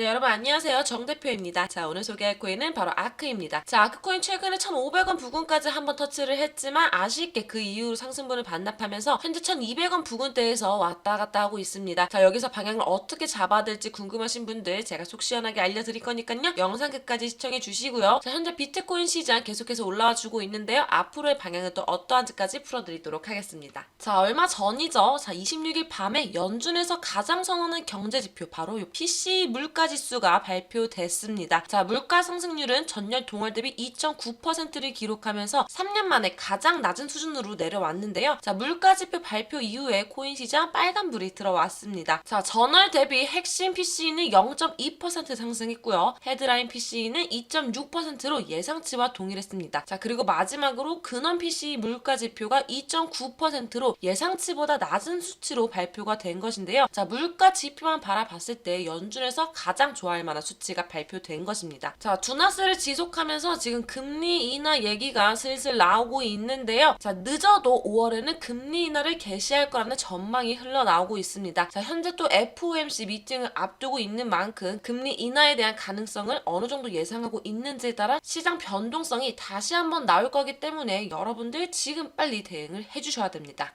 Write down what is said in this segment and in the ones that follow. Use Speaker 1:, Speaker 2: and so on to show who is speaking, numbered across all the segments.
Speaker 1: 네, 여러분 안녕하세요. 정 대표입니다. 자, 오늘 소개할 코인은 바로 아크입니다. 자, 아크코인 최근에 1,500원 부근까지 한번 터치를 했지만 아쉽게 그 이후로 상승분을 반납하면서 현재 1,200원 부근대에서 왔다 갔다 하고 있습니다. 자, 여기서 방향을 어떻게 잡아야 될지 궁금하신 분들 제가 속 시원하게 알려드릴 거니까요. 영상 끝까지 시청해 주시고요. 자, 현재 비트코인 시장 계속해서 올라와 주고 있는데요. 앞으로의 방향은 또 어떠한지까지 풀어드리도록 하겠습니다. 자, 얼마 전이죠. 자, 26일 밤에 연준에서 가장 선호하는 경제 지표 바로 이 PC 물가 지수가 발표됐습니다. 자, 물가 상승률은 전년 동월 대비 2.9%를 기록하면서 3년 만에 가장 낮은 수준으로 내려왔는데요. 자, 물가 지표 발표 이후에 코인 시장 빨간불이 들어왔습니다. 자, 전월 대비 핵심 PC는 0.2% 상승했고요. 헤드라인 PC는 2.6%로 예상치와 동일했습니다. 자, 그리고 마지막으로 근원 PC 물가 지표가 2.9%로 예상치보다 낮은 수치로 발표가 된 것인데요. 자, 물가 지표만 바라봤을 때 연준에서 가장 좋아할 만한 수치가 발표된 것입니다. 자, 두나스를 지속하면서 지금 금리 인하 얘기가 슬슬 나오고 있는데요. 자, 늦어도 5월에는 금리 인하를 개시할 거라는 전망이 흘러나오고 있습니다. 자, 현재 또 FOMC 미팅을 앞두고 있는 만큼 금리 인하에 대한 가능성을 어느 정도 예상하고 있는지에 따라 시장 변동성이 다시 한번 나올 거기 때문에 여러분들 지금 빨리 대응을 해주셔야 됩니다.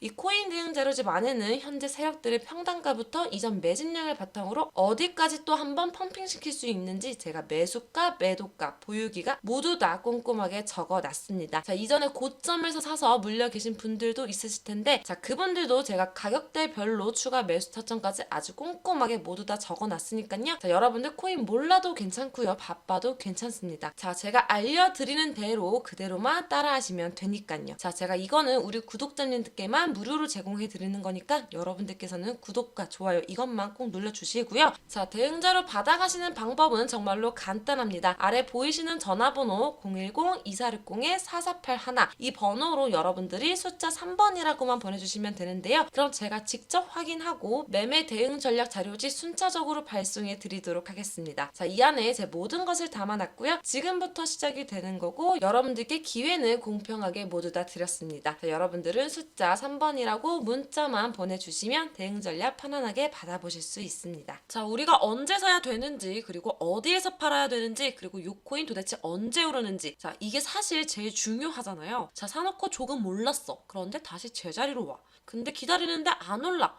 Speaker 1: 이 코인 대응 자료집 안에는 현재 세력들의 평단가부터 이전 매집량을 바탕으로 어디까지 또 한번 펌핑 시킬 수 있는지 제가 매수가, 매도가, 보유기가 모두 다 꼼꼼하게 적어 놨습니다. 자, 이전에 고점에서 사서 물려 계신 분들도 있으실 텐데 자, 그분들도 제가 가격대별로 추가 매수 타점까지 아주 꼼꼼하게 모두 다 적어 놨으니까요. 자, 여러분들 코인 몰라도 괜찮고요. 바빠도 괜찮습니다. 자, 제가 알려드리는 대로 그대로만 따라하시면 되니까요. 자, 제가 이거는 우리 구독자님들께만 무료로 제공해 드리는 거니까 여러분들께서는 구독과 좋아요 이것만 꼭 눌러주시고요. 자, 대응자로 받아가시는 방법은 정말로 간단합니다. 아래 보이시는 전화번호 010-2460-4481 이 번호로 여러분들이 숫자 3번이라고만 보내주시면 되는데요. 그럼 제가 직접 확인하고 매매 대응 전략 자료지 순차적으로 발송해 드리도록 하겠습니다. 자, 이 안에 제 모든 것을 담아놨고요. 지금부터 시작이 되는 거고 여러분들께 기회는 공평하게 모두 다 드렸습니다. 자, 여러분들은 숫자 3번이라고 문자만 보내주시면 대응 전략 편안하게 받아보실 수 있습니다. 자, 우리가 언제 사야 되는지 그리고 어디에서 팔아야 되는지 그리고 요 코인 도대체 언제 오르는지 자, 이게 사실 제일 중요하잖아요. 자, 사놓고 조금 올랐어. 그런데 다시 제자리로 와. 근데 기다리는데 안 올라.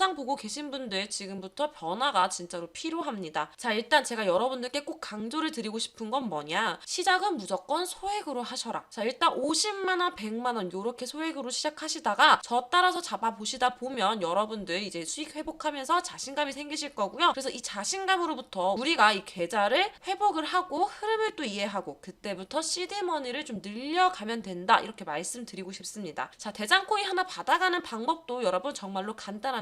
Speaker 1: 보고 계신 분들 지금부터 변화가 진짜로 필요합니다. 자, 일단 제가 여러분들께 꼭 강조를 드리고 싶은 건 뭐냐? 시작은 무조건 소액으로 하셔라. 자, 일단 50만 원, 100만 원 요렇게 소액으로 시작하시다가 저 따라서 잡아 보시다 보면 여러분들 이제 수익 회복하면서 자신감이 생기실 거고요. 그래서 이 자신감으로부터 우리가 이 계좌를 회복을 하고 흐름을 또 이해하고 그때부터 시드 머니를 좀 늘려가면 된다. 이렇게 말씀드리고 싶습니다. 자, 대장코인 하나 받아가는 방법도 여러분 정말로 간단합